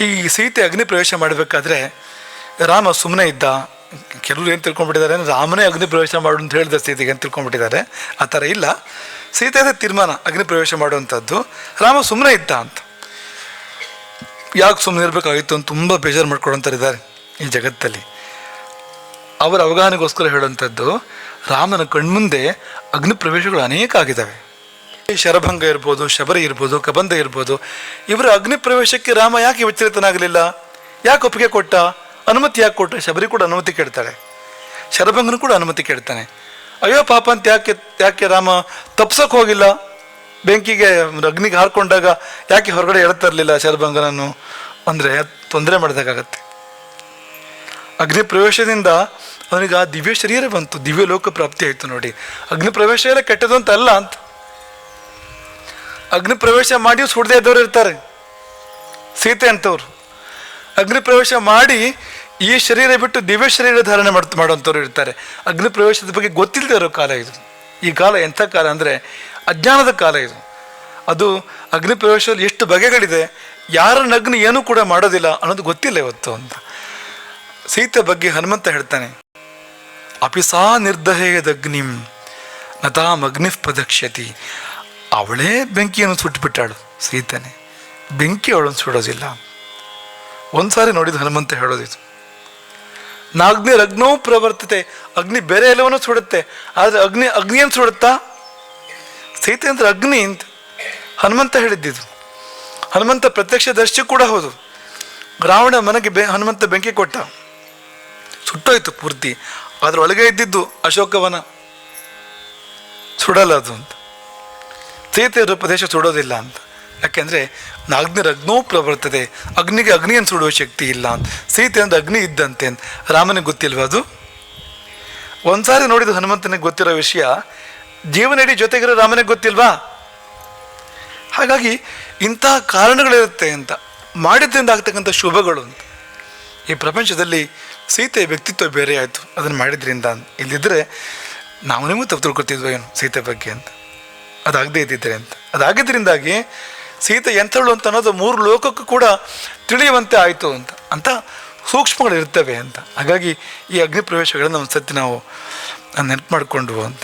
ಈ ಸೀತೆ ಅಗ್ನಿ ಪ್ರವೇಶ ಮಾಡಬೇಕಾದ್ರೆ ರಾಮ ಸುಮ್ಮನೆ ಇದ್ದ. ಕೆಲವರು ಏನು ತಿಳ್ಕೊಂಡ್ಬಿಟ್ಟಿದ್ದಾರೆ ರಾಮನೇ ಅಗ್ನಿ ಪ್ರವೇಶ ಮಾಡು ಅಂತ ಹೇಳಿದ ಸೀತೆಗೆ ಅಂತ ತಿಳ್ಕೊಂಡ್ಬಿಟ್ಟಿದ್ದಾರೆ? ಆ ಥರ ಇಲ್ಲ. ಸೀತೆದೇ ತೀರ್ಮಾನ, ಅಗ್ನಿ ಪ್ರವೇಶ ಮಾಡುವಂಥದ್ದು. ರಾಮ ಸುಮ್ಮನೆ ಇದ್ದ ಅಂತ. ಯಾಕೆ ಸುಮ್ಮನೆ ಇರಬೇಕಾಗಿತ್ತು ಅಂತ ತುಂಬ ಬೇಜಾರು ಮಾಡ್ಕೊಳ್ಳೋಂಥರಿದ್ದಾರೆ ಈ ಜಗತ್ತಲ್ಲಿ. ಅವರ ಅವಗಾಹನೆಗೋಸ್ಕರ ಹೇಳುವಂಥದ್ದು, ರಾಮನ ಕಣ್ಮುಂದೆ ಅಗ್ನಿ ಪ್ರವೇಶಗಳು ಅನೇಕ ಆಗಿದ್ದಾವೆ. ಶರಭಂಗ ಇರ್ಬೋದು, ಶಬರಿ ಇರ್ಬೋದು, ಕಬಂಧ ಇರ್ಬೋದು, ಇವರ ಅಗ್ನಿ ಪ್ರವೇಶಕ್ಕೆ ರಾಮ ಯಾಕೆ ವಿಚಲಿತನಾಗಲಿಲ್ಲ? ಯಾಕೆ ಒಪ್ಪಿಗೆ ಕೊಟ್ಟ? ಅನುಮತಿ ಯಾಕೆ ಕೊಟ್ಟ? ಶಬರಿ ಕೂಡ ಅನುಮತಿ ಕೇಳ್ತಾಳೆ. ಶರಭಂಗನು ಕೂಡ ಅನುಮತಿ ಕೇಳ್ತಾನೆ. ಅಯ್ಯೋ ಪಾಪ ಅಂತ ಯಾಕೆ ಯಾಕೆ ರಾಮ ತಪ್ಸಕ್ಕೆ ಹೋಗಿಲ್ಲ? ಬೆಂಕಿಗೆ ಅಗ್ನಿಗೆ ಹಾರ್ಕೊಂಡಾಗ ಯಾಕೆ ಹೊರಗಡೆ ಹೇಳ್ತಾ ಇರಲಿಲ್ಲ ಶರಭಂಗನನ್ನು? ಅಂದರೆ ತೊಂದರೆ ಮಾಡಿದಾಗತ್ತೆ ಅಗ್ನಿ ಪ್ರವೇಶದಿಂದ ಅವನಿಗೆ ಆ ದಿವ್ಯ ಶರೀರ ಬಂತು. ದಿವ್ಯ ಲೋಕ ಪ್ರಾಪ್ತಿ ಆಯಿತು ನೋಡಿ. ಅಗ್ನಿ ಪ್ರವೇಶ ಎಲ್ಲ ಕೆಟ್ಟದಂತಲ್ಲ ಅಲ್ಲ ಅಂತ. ಅಗ್ನಿ ಪ್ರವೇಶ ಮಾಡಿ ಸುಡದೆ ಇದ್ದವ್ರು ಇರ್ತಾರೆ. ಸೀತೆ ಅಂತವ್ರು. ಅಗ್ನಿ ಪ್ರವೇಶ ಮಾಡಿ ಈ ಶರೀರ ಬಿಟ್ಟು ದಿವ್ಯ ಶರೀರ ಧಾರಣೆ ಮಾಡ್, ಮಾಡುವಂಥವ್ರು ಇರ್ತಾರೆ. ಅಗ್ನಿ ಪ್ರವೇಶದ ಬಗ್ಗೆ ಗೊತ್ತಿಲ್ಲದೆ ಇರೋ ಕಾಲ ಇದು. ಈ ಕಾಲ ಎಂಥ ಕಾಲ ಅಂದರೆ ಅಜ್ಞಾನದ ಕಾಲ ಇದು. ಅದು ಅಗ್ನಿ ಪ್ರವೇಶದಲ್ಲಿ ಎಷ್ಟು ಬಗೆಗಳಿದೆ ಯಾರನ್ನ ಅಗ್ನಿ ಏನೂ ಕೂಡ ಮಾಡೋದಿಲ್ಲ ಅನ್ನೋದು ಗೊತ್ತಿಲ್ಲ ಇವತ್ತು ಅಂತ. ಸೀತೆ ಬಗ್ಗೆ ಹನುಮಂತ ಹೇಳ್ತಾನೆ, ಅಪಿಸಾ ನಿರ್ದಹೇಯದಗ್ನಿಂ ನತಾಂ ಅಗ್ನಿಃ ಅವಳೇ ಬೆಂಕಿಯನ್ನು ಸುಟ್ಟುಬಿಟ್ಟಾಳು. ಸೀತನೆ ಬೆಂಕಿ ಅವಳನ್ನು ಸುಡೋದಿಲ್ಲ. ಒಂದ್ಸಾರಿ ನೋಡಿದ ಹನುಮಂತ ಹೇಳೋದಿತ್ತು, ನಾಗ್ನಿ ಅಗ್ನೋ ಪ್ರವರ್ತತೆ, ಅಗ್ನಿ ಬೇರೆ ಎಲ್ಲವನ್ನೂ ಸುಡುತ್ತೆ, ಆದರೆ ಅಗ್ನಿ ಅಗ್ನಿಯನ್ನು ಸುಡುತ್ತಾ? ಸೀತೆ ಅಂದ್ರೆ ಅಗ್ನಿ ಅಂತ ಹನುಮಂತ ಹೇಳಿದ್ದಿದ್ದು. ಹನುಮಂತ ಪ್ರತ್ಯಕ್ಷ ದರ್ಶಿ ಕೂಡ ಹೌದು. ರಾವಣ ಮನೆಗೆ ಬೆ, ಹನುಮಂತ ಬೆಂಕಿ ಕೊಟ್ಟ. ಸುಟ್ಟೋಯ್ತು ಪೂರ್ತಿ ಅದರೊಳಗೆ ಇದ್ದಿದ್ದು ಅಶೋಕವನ. ಸುಡಲ್ಲ ಅದು ಅಂತ. ಸೀತೆಯರ ಪ್ರದೇಶ ಸುಡೋದಿಲ್ಲ ಅಂತ. ಯಾಕೆಂದರೆ ನಾಗ್ನಿ ಅಗ್ನೋ ಪ್ರವರ್ತದೆ, ಅಗ್ನಿಗೆ ಅಗ್ನಿಯನ್ನು ಸುಡುವ ಶಕ್ತಿ ಇಲ್ಲ ಅಂತ. ಸೀತೆ ಅಂದ್ರೆ ಅಗ್ನಿ ಇದ್ದಂತೆ ಅಂತ. ರಾಮನಿಗೆ ಗೊತ್ತಿಲ್ವ ಅದು? ಒಂದ್ಸಾರಿ ನೋಡಿದ ಹನುಮಂತನಿಗೆ ಗೊತ್ತಿರೋ ವಿಷಯ, ಜೀವನಡಿ ಜೊತೆಗಿರೋ ರಾಮನಿಗೆ ಗೊತ್ತಿಲ್ವಾ? ಹಾಗಾಗಿ ಇಂತಹ ಕಾರಣಗಳಿರುತ್ತೆ ಅಂತ, ಮಾಡಿದ್ರಿಂದ ಆಗ್ತಕ್ಕಂಥ ಶುಭಗಳು ಅಂತ. ಈ ಪ್ರಪಂಚದಲ್ಲಿ ಸೀತೆಯ ವ್ಯಕ್ತಿತ್ವ ಬೇರೆ ಆಯಿತು. ಅದನ್ನು ಮಾಡಿದ್ರಿಂದ ಇಲ್ಲದಿದ್ದರೆ ಇಲ್ಲಿದ್ದರೆ ನಾವು ನಿಮಗೂ ತಪ್ಪು ತಿಳ್ಕೊತಿದ್ವೋ ಏನು ಸೀತೆ ಬಗ್ಗೆ ಅಂತ. ಅದಾಗದೇ ಇದ್ದಿದ್ದರೆ ಅಂತ. ಅದಾಗಿದ್ದರಿಂದಾಗಿ ಸೀತೆ ಎಂಥಳು ಅಂತ ಅನ್ನೋದು ಮೂರು ಲೋಕಕ್ಕೂ ಕೂಡ ತಿಳಿಯುವಂತೆ ಆಯಿತು ಅಂತ. ಅಂತ ಸೂಕ್ಷ್ಮಗಳು ಇರ್ತವೆ ಅಂತ. ಹಾಗಾಗಿ ಈ ಅಗ್ನಿ ಪ್ರವೇಶಗಳನ್ನು ಒಂದು ಸತಿ ನಾವು ನೆನಪು ಮಾಡಿಕೊಂಡು ಅಂತ